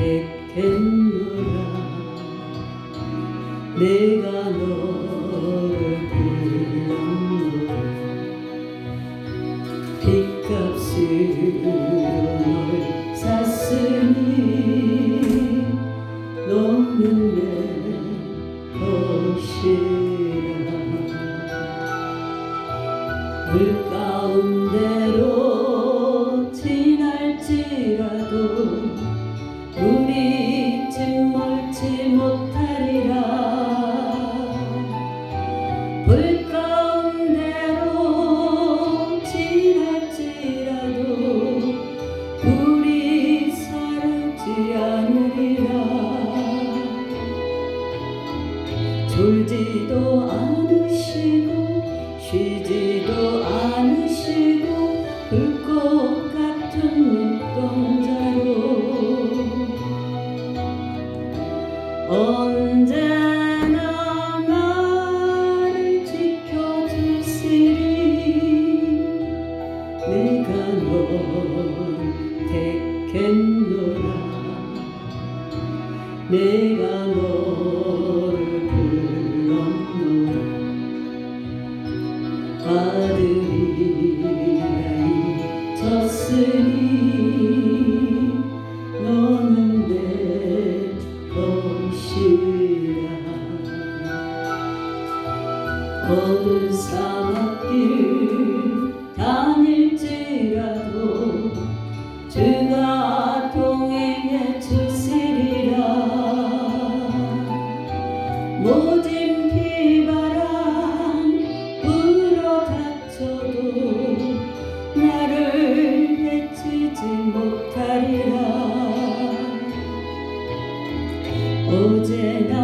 했겠노라. 내가 너를 불렀노라. 빚값으로 널 샀으니 너는 내 것이라. 물가운데로 졸지도 않으시고 쉬지도 않으시고 불꽃 같은 눈동자로. 언제나 나를 지켜주시리. 내가 널 택했노라. 내가 너 아들이라 잊었으니 너는 내 것이라. 거듭 사막길 다닐지라도 不知道